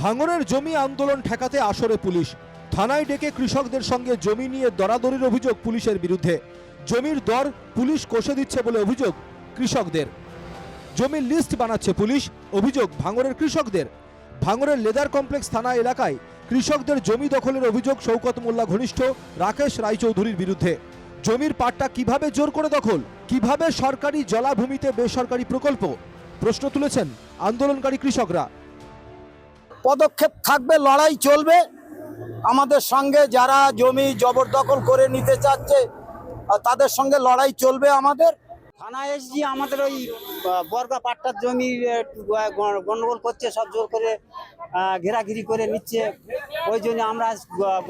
ভাঙনের জমি আন্দোলন ঠেকাতে আসরে পুলিশ। থানায় ডেকে কৃষকদের সঙ্গে জমি নিয়ে দরাদরির অভিযোগ পুলিশের বিরুদ্ধে। জমির দর পুলিশ কষে দিচ্ছে বলে অভিযোগ কৃষকদের। জমির লিস্ট বানাচ্ছে পুলিশ, অভিযোগ ভাঙরের কৃষকদের। ভাঙরের লেদার কমপ্লেক্স থানা এলাকায় কৃষকদের জমি দখলের অভিযোগ শৌকত মোল্লা ঘনিষ্ঠ, রাকেশ রায়চৌধুরীর বিরুদ্ধে। জমির পাট্টা কীভাবে জোর করে দখল? কীভাবে সরকারি জলাভূমিতে বেসরকারি প্রকল্প? প্রশ্ন তুলেছেন আন্দোলনকারী কৃষকরা। পদক্ষেপ থাকবে লড়াই চলবে। আমাদের সঙ্গে যারা জমি জবরদখল করে নিতে চাচ্ছে তাদের সঙ্গে লড়াই চলবে আমাদের। থানায় এসজি আমাদের ওই বর্গা পাট্টার জমি গন্ডগোল করছে সব জোর করে ঘেরাঘিরি করে নিচ্ছে। ওই জন্য আমরা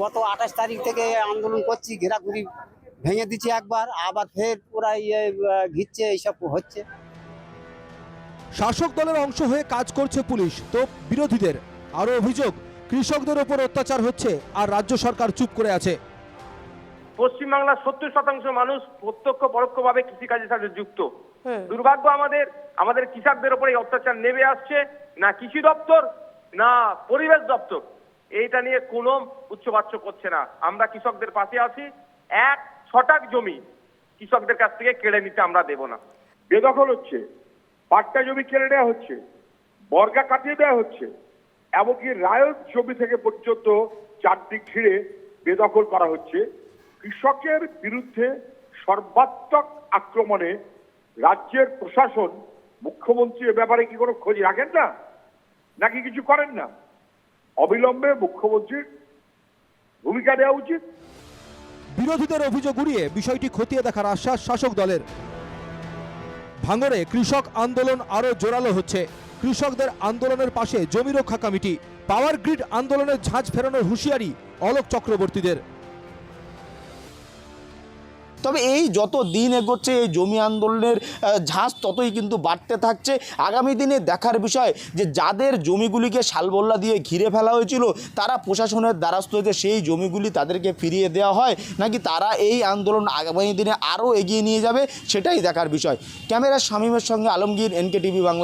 গত আঠাশ তারিখ থেকে আন্দোলন করছি ঘেরাঘুরি ভেঙে দিচ্ছে একবার আবার ফের ওরা ইয়ে ঘিরছে এইসব হচ্ছে। শাসক দলের অংশ হয়ে কাজ করছে পুলিশ তো বিরোধীদের। আরও অভিযোগ কৃষকদের ওপর অত্যাচার হচ্ছে আর রাজ্য সরকার চুপ করে আছে। পশ্চিমবাংলার সত্তর শতাংশ মানুষ প্রত্যক্ষ পরোক্ষভাবে কৃষিকাজের সাথে যুক্ত। দুর্ভাগ্য আমাদের আমাদের কৃষকদের উপরে এই অত্যাচার নেমে আসছে না কৃষি দপ্তর না পরিবেশ দপ্তর। এইটা নিয়ে কোনো উচ্চবাচ্য করছে না। আমরা কৃষকদের পাশে আছি এক ছটাক জমি কৃষকদের কাছ থেকে কেড়ে নিতে আমরা দেব না। বেদখল হচ্ছে পাট্টা জমি কেড়ে নেওয়া হচ্ছে বর্গা কাটিয়ে দেওয়া হচ্ছে। এমনকি রায়ত জমি থেকে পর্যন্ত চারদিক ঘিরে বেদখল করা হচ্ছে। কৃষকের বিরুদ্ধে সর্বাত্মক আক্রমণে রাজ্যের প্রশাসন, মুখ্যমন্ত্রী এ ব্যাপারে কি কোনো খোঁজ রাখেন না? নাকি কিছু করেন না? অবিলম্বে মুখ্যমন্ত্রীর ভূমিকা দেওয়া উচিত। বিরোধীদের অভিযোগ উড়িয়ে বিষয়টি খতিয়ে দেখার আশ্বাস শাসক দলের। ভাঙরে কৃষক আন্দোলন আরও জোরালো হচ্ছে। কৃষকদের আন্দোলনের পাশে জমি রক্ষা কমিটি, পাওয়ার গ্রিড আন্দোলনের ঝাঁজ ফেরানোর হুঁশিয়ারি অলোক চক্রবর্তীদের। তবে এই যত দিন এগোচ্ছে, এই জমি আন্দোলনের ঝাঁজ ততই কিন্তু বাড়তে থাকছে। আগামী দিনে দেখার বিষয় যে যাদের জমিগুলিকে শালবল্লা দিয়ে ঘিরে ফেলা হয়েছিল, তারা প্রশাসনের দ্বারস্থ হয়েছে, সেই জমিগুলি তাদেরকে ফিরিয়ে দেওয়া হয়, নাকি তারা এই আন্দোলন আগামী দিনে আরও এগিয়ে নিয়ে যাবে, সেটাই দেখার বিষয়। ক্যামেরার শামীমের সঙ্গে আলমগীর এনকে টিভি বাংলা।